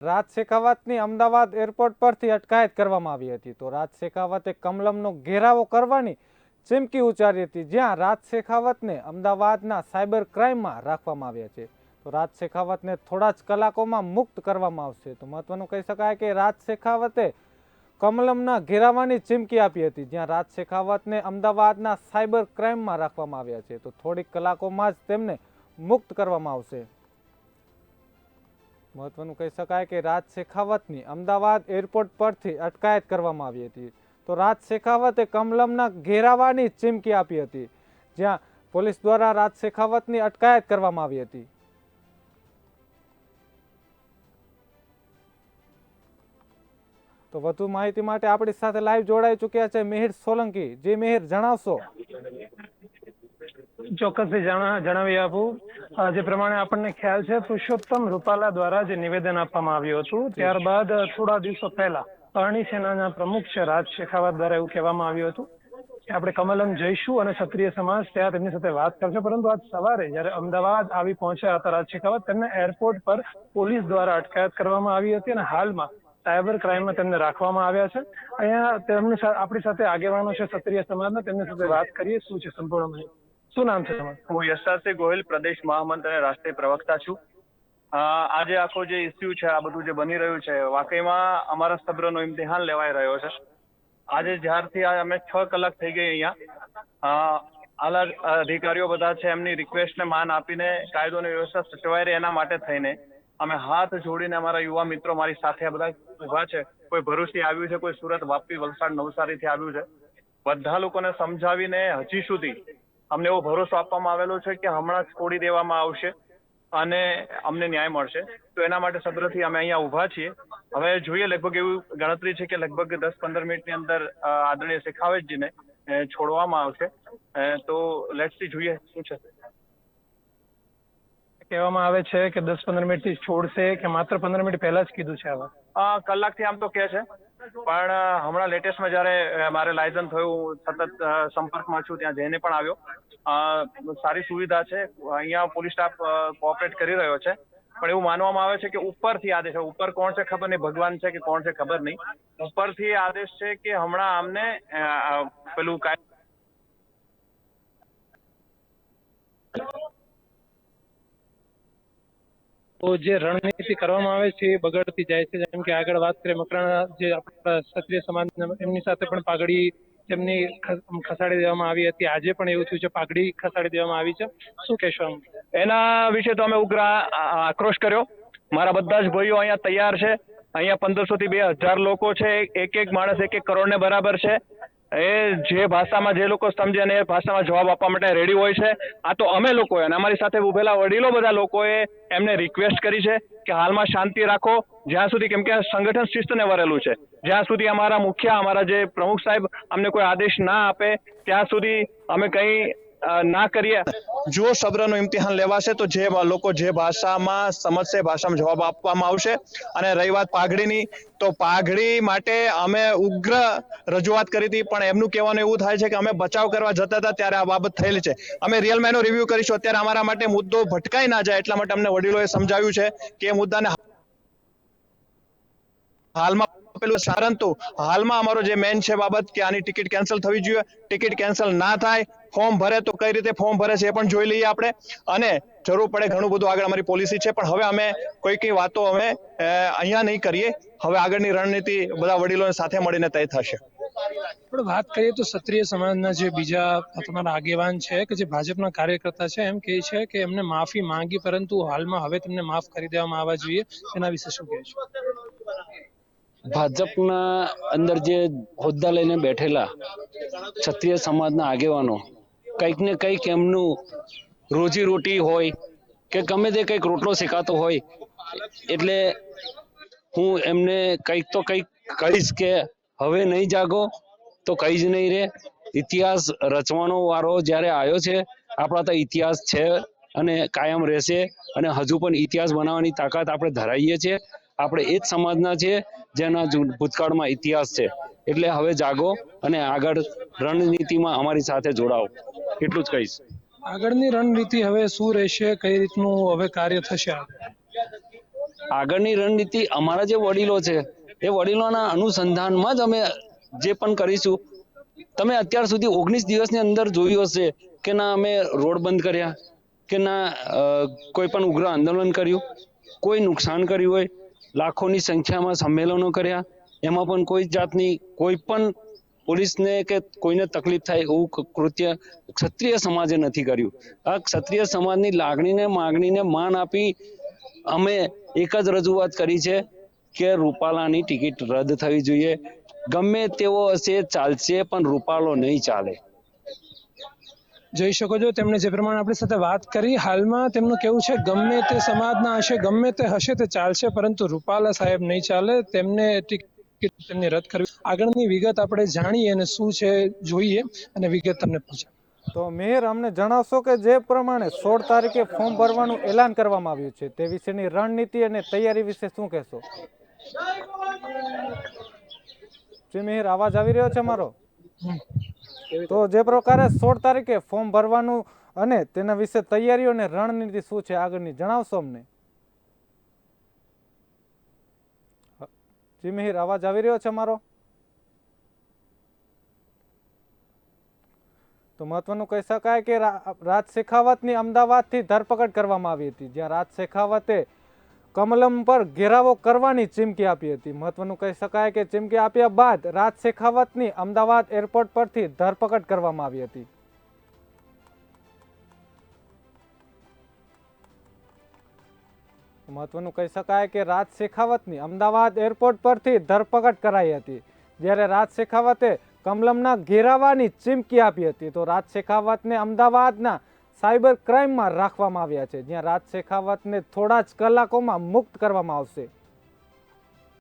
રાજ શેખાવતની Ahmedabad airport પરથી અટકાયત કરવામાં આવી હતી. તો રાજ શેખાવતે કમલમનો ઘેરાવો કરવાની ચીમકી ઉચ્ચારી હતી, જ્યાં રાજ શેખાવતને અમદાવાદના સાયબર ક્રાઇમમાં રાખવામાં આવ્યા છે. તો રાજ શેખાવતને થોડા જ કલાકોમાં મુક્ત કરવામાં આવશે. તો મહત્વનું કહી શકાય કે રાજ શેખાવતે કમલમના ઘેરાવાની ચીમકી આપી હતી, જ્યાં રાજ શેખાવતને અમદાવાદના સાયબર ક્રાઇમમાં રાખવામાં આવ્યા છે. તો થોડીક કલાકોમાં જ તેમને મુક્ત કરવામાં આવશે. મહત્વનું કહી શકાય કે રાજ શેખાવતની અમદાવાદ એરપોર્ટ પરથી અટકાયત કરવામાં આવી હતી. તો રાજ શેખાવતે કમલમના ઘેરાવાની ચીમકી આપી હતી, જ્યાં પોલીસ દ્વારા રાજ શેખાવતની અટકાયત કરવામાં આવી હતી. તો વધુ માહિતી માટે આપણી સાથે લાઈવ જોડાઈ ચૂક્યા છે મિહિર સોલંકી. જે મિહિર, જણાવશો? ચોક્કસ જણાવી આપું. જે પ્રમાણે આપણને ખ્યાલ છે, પુરુષોત્તમ રૂપાલા દ્વારા જે નિવેદન આપવામાં આવ્યું હતું, ત્યારબાદ થોડા દિવસો પહેલા અરણી સેનાના પ્રમુખ છે, રાજ શેખાવત દ્વારા એવું કહેવામાં આવ્યું હતું કે આપણે કમલમ જઈશું અને ક્ષત્રિય સમાજ ત્યાં તેમની સાથે વાત કરશે. પરંતુ આજ સવારે જ્યારે અમદાવાદ આવી પહોંચ્યા હતા, રાજ શેખાવત, તેમને એરપોર્ટ પર પોલીસ દ્વારા અટકાયત કરવામાં આવી હતી અને હાલમાં સાયબર ક્રાઇમમાં તેમને રાખવામાં આવ્યા છે. અહીંયા તેમની આપણી સાથે આગેવાનો છે, ક્ષત્રિય સમાજના, તેમની સાથે વાત કરીએ, શું છે સંપૂર્ણ માહિતી? શું નામ છે હું યશરાજસિંહ ગોહિલ, પ્રદેશ મહામંત્ર અને રાષ્ટ્રીય પ્રવક્તા છું. આજે આખો જે ઇસ્યુ છે, આ બધું જે બની રહ્યું છે, વાકઈમાં અમારા સબ્રનો ઇમ્તિહાન લેવાઈ રહ્યો છે. આજે જ્યારથી અમે છ કલાક થઈ ગઈ અહીંયા. આલા અધિકારીઓ બધા છે, એમની રિક્વેસ્ટને માન આપીને કાયદો અને વ્યવસ્થા સચવાય રહે એના માટે થઈને અમે હાથ જોડીને અમારા યુવા મિત્રો મારી સાથે આ બધા ઊભા છે. કોઈ ભરૂચથી આવ્યું છે, કોઈ સુરત, વાપી, વલસાડ, નવસારીથી આવ્યું છે. બધા લોકોને સમજાવીને હજી સુધી અમને એવો ભરોસો આપવામાં આવેલો છે કે હમણાં જ છોડી દેવામાં આવશે અને અમને ન્યાય મળશે. તો એના માટે સદ્રથી અમે અહીંયા ઊભા છીએ. હવે જોઈએ લગભગ એવું ગણતરી છે કે લગભગ દસ પંદર મિનિટની અંદર આદરણીય શેખાવતજીને છોડવામાં આવશે. તો લેટ્સ સી જોઈએ શું છે. કહેવામાં આવે છે કે દસ પંદર મિનિટથી છોડશે કે માત્ર પંદર મિનિટ પહેલા જ કીધું છે આવા. કલાકથી આમ તો કહે છે. પણ હમણાં લેટેસ્ટમાં જ્યારે જયારે મારે લાયસન્સ થયું સતત સંપર્કમાં છું, ત્યાં જઈને પણ આવ્યો. સારી સુવિધા છે. અહીંયા પોલીસ સ્ટાફ કોઓપરેટ કરી રહ્યો છે. પણ એવું માનવામાં આવે છે કે ઉપરથી આદેશ છે. ઉપર કોણ છે ખબર નહીં. ભગવાન છે કે કોણ છે ખબર નહીં. ઉપરથી આદેશ છે કે હમણાં આમને પેલું કાય જે રણનીતિ કરવામાં આવે છે એ બગડતી જાય છે. જેમ કે આગળ વાત કરીએ મકરાણા જે આપણા ક્ષત્રિય સમાજ એમની સાથે પણ પાઘડી તેમની ખસાડી દેવામાં આવી હતી. આજે પણ એવું થયું છે. પાઘડી ખસાડી દેવામાં આવી છે. શું કહેશો એના વિશે તો અમે ઉગ્ર આક્રોશ કર્યો. મારા બધા જ ભાઈઓ અહીંયા તૈયાર છે. અહીંયા પંદરસો થી બે હજાર લોકો છે. એક એક માણસ એક એક કરોડ ને બરાબર છે. એ જે ભાષામાં જે લોકો સમજે અને એ ભાષામાં જવાબ આપવા માટે રેડી હોય છે, આ તો અમે લોકોએ અને અમારી સાથે ઉભેલા વડીલો બધા લોકોએ એમને રિક્વેસ્ટ કરી છે કે હાલમાં શાંતિ રાખો, જ્યાં સુધી કેમ કે સંગઠન શિસ્તને વરેલું છે. જ્યાં સુધી અમારા મુખ્ય, અમારા જે પ્રમુખ સાહેબ અમને કોઈ આદેશ ના આપે, ત્યાં સુધી અમે કંઈ ના કરીએ. જો શબ્દનો ઇમ્તિહાન લેવાશે, તો જે લોકો જે ભાષામાં સમજશે, ભાષામાં જવાબ આપવામાં આવશે. અને રહી વાત પાઘડીની, તો પાઘડી માટે અમે ઉગ્ર રજૂઆત કરી હતી, પણ એમનું કહેવાનું એવું થાય છે કે અમે બચાવ કરવા જતા હતા ત્યારે આ બાબત થયેલી છે. અમે રિયલ મેનો રિવ્યુ કરીશું, અત્યારે અમારા માટે મુદ્દો ભટકાઈ ના જાય, એટલા માટે અમને વડીલોએ સમજાવ્યું છે કે એ મુદ્દાને હાલમાં પેલું પરંતુ હાલમાં અમારો જે મેન છે બાબત કે આની ટિકિટ કેન્સલ થવી જોઈએ. ટિકિટ કેન્સલ ના થાય ફોર્મ ભરે તો કઈ રીતે ફોર્મ ભરે છે એ પણ જોઈ લઈએ આપણે. અને જરૂર પડે ઘણું બધું આગળ અમારી પોલિસી છે. પણ હવે અમે કોઈ કઈ વાતો અમે અહીંયા નહીં કરીએ. હવે આગળની રણનીતિ બધા વડીલોને સાથે મળીને તય થશે. પણ વાત કરીએ તો ક્ષત્રિય સમાજના જે બીજા તમારા આગેવાન છે કે જે ભાજપના કાર્યકર્તા છે, એમ કહે છે કે એમને માફી માંગી, પરંતુ હાલમાં હવે તેમને માફ કરી દેવામાં આવવા જોઈએ. એના વિશે શું કહેશો ભાજપના અંદર જે હોદ્દા લઈને બેઠેલા ક્ષત્રિય સમાજના આગેવાનો, કંઈક ને કંઈક એમનું રોજી રોટી હોય કે ગમે તે કંઈક રોટલો શેકાતો હોય, એટલે હું એમને કંઈક તો કંઈક કહીશ કે હવે નહીં જાગો તો કઈ જ નહીં રે ઇતિહાસ રચવાનો વારો જ્યારે આવ્યો છે, આપણા તો ઇતિહાસ છે અને કાયમ રહેશે અને હજુ પણ ઇતિહાસ બનાવવાની તાકાત આપણે ધરાવીએ છીએ. આપણે એ જ સમાજના છીએ જેના ભૂતકાળમાં ઇતિહાસ છે. એટલે હવે જાગો અને આગળ રણનીતિમાં અમારી સાથે જોડાઓ. એટલું જ કહીશ. આગળની રણનીતિ હવે શું રહેશે? કઈ રીતનું હવે કાર્ય થશે આગળની રણનીતિ અમારા જે વડીલો છે એ વડીલોના અનુસંધાનમાં જ અમે જે પણ કરીશું તમે અત્યાર સુધી ઓગણીસ દિવસની અંદર જોયું હશે કે ના અમે રોડ બંધ કર્યા કે ના કોઈ પણ ઉગ્ર આંદોલન કર્યું કોઈ નુકસાન કર્યું હોય લાખોની સંખ્યામાં સંમેલનો કર્યા. એમાં પણ કોઈ જાતની, કોઈ પણ પોલીસને કે કોઈને તકલીફ થાય એવું કૃત્ય ક્ષત્રિય સમાજે નથી કર્યું. આ ક્ષત્રિય સમાજની લાગણીને, માગણીને માન આપી અમે એક જ રજૂઆત કરી છે કે રૂપાલાની ટિકિટ રદ થવી જોઈએ. ગમે તેવો હશે ચાલશે, પણ રૂપાલો નહીં ચાલે. જોઈ શકો છો તેમણે જે પ્રમાણે આપણી સાથે વાત કરી હાલમાં તેમનું કેવું છે ગમે તે સમાજના હશે ગમે તે હશે તે ચાલશે પરંતુ રૂપાલા સાહેબ નહીં ચાલે તેમને તેમની રદ કરવી. આગળની વિગત આપણે જાણીએ અને શું છે જોઈએ અને વિગત તમને પૂછાય. તો મેયર અમને જણાવશો કે જે પ્રમાણે સોળ તારીખે ફોર્મ ભરવાનું એલાન કરવામાં આવ્યું છે તે વિશેની રણનીતિ અને તૈયારી વિશે શું કહેશો? જી મેયર અવાજ આવી રહ્યો છે મારો? તો જે પ્રકારે સોળ તારીખે ફોર્મ ભરવાનું અને તેના વિશે તૈયારીઓ અને રણનીતિ શું છે આગળની જણાવશો અમને? જી મિહિર અવાજ આવી રહ્યો છે મારો? તો મહત્વનું કહી શકાય કે રાજ શેખાવતની અમદાવાદથી ધરપકડ કરવામાં આવી હતી. જ્યાં રાજ શેખાવતે કમલમ પર ઘેરાવો કરવાની ચીમકી આપી હતી. મહત્વનું કહી શકાય કે ચીમકી આપ્યા બાદ રાજ શેખાવતની અમદાવાદ એરપોર્ટ પરથી ધરપકડ કરવામાં આવી હતી. મહત્વનું કહી શકાય કે રાજ શેખાવતની અમદાવાદ એરપોર્ટ પરથી ધરપકડ કરાઈ હતી. જ્યારે રાજ શેખાવતે કમલમના ઘેરાવાની ચીમકી આપી હતી, તો રાજ શેખાવતને અમદાવાદના સાયબર ક્રાઇમમાં રાખવામાં આવ્યા છે જ્યાં રાજ શેખાવતને થોડા જ કલાકોમાં મુક્ત કરવામાં આવશે.